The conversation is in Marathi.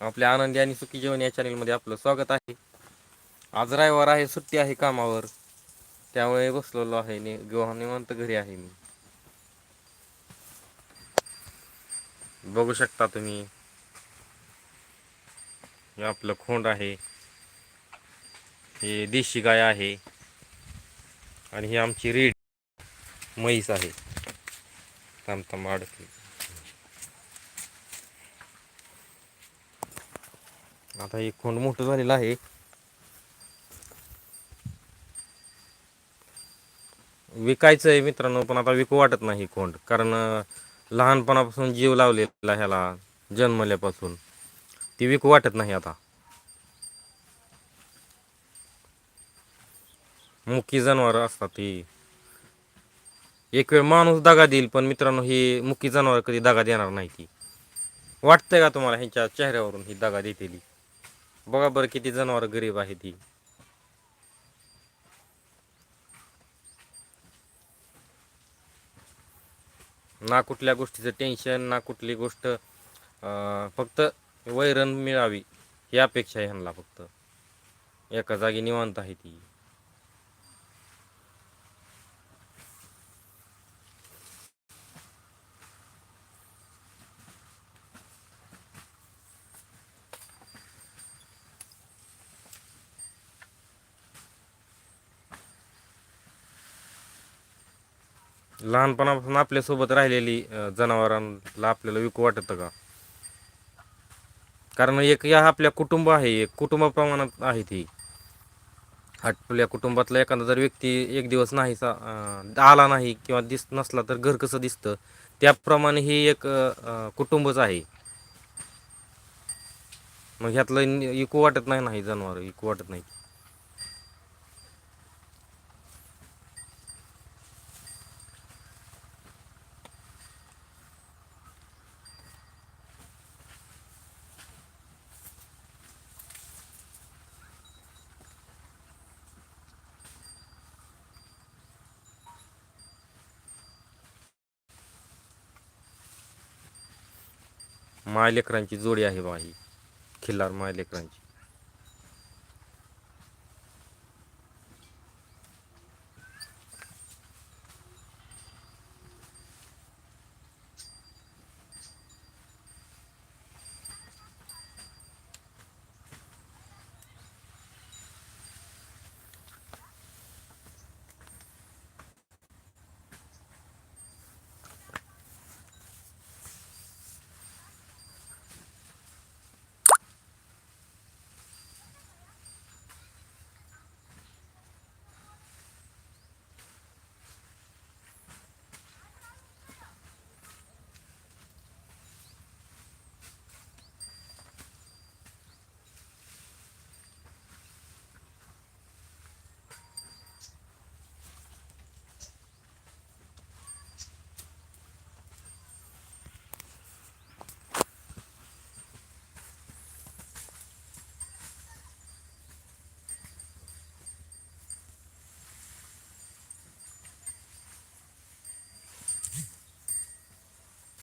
आपल्या आनंदी आणि सुखी जीवन या चॅनलमध्ये आपलं स्वागत आहे. आज रविवार आहे सुट्टी आहे कामावर. त्यामुळे बसलेलो आहे नि किंवा निवांत घरी आहे मी. बघू शकता तुम्ही. हे आपलं खोंड आहे. हे देशी गाय आहे. आणि ही आमची रेड म्हैस आहे. थांब थांब अडकली. आता हे खोंड मोठं झालेलं आहे. विकायचं आहे मित्रांनो पण आता विकू वाटत नाही खोंड कारण लहानपणापासून जीव लावलेला ह्याला जन्मल्यापासून. ती विकू वाटत नाही आता. मुकी जनावर असतात ती एक वेळ माणूस दगा देईल पण मित्रांनो ही मुकी जनावर कधी दगा देणार नाही ती. वाटतंय का तुम्हाला ह्यांच्या चेहऱ्यावरून ही दगा देतेली? बघा बरं किती जनावर गरीब आहे ती ना कुठल्या गोष्टीचं टेन्शन ना कुठली गोष्ट फक्त वैरण मिळावी ही अपेक्षा आहे ह्यांना फक्त. एका जागी निवांत आहे ती. लहानपणापासून आपल्यासोबत राहिलेली जनावरांना आपल्याला विकू वाटतं का? कारण एक या आपल्या कुटुंब आहे एक कुटुंबाप्रमाणात आहे ती. आपल्या कुटुंबातला एखादा जर व्यक्ती एक दिवस नाही आला नाही किंवा दिस नसला तर घर कसं दिसतं? त्याप्रमाणे ही एक कुटुंबच आहे. मग ह्यातलं इकू वाटत नाही नाही जनावर इकू वाटत नाही. मायलेकरांची जोडी आहे बा ही. खिल्लार मायलेकरांची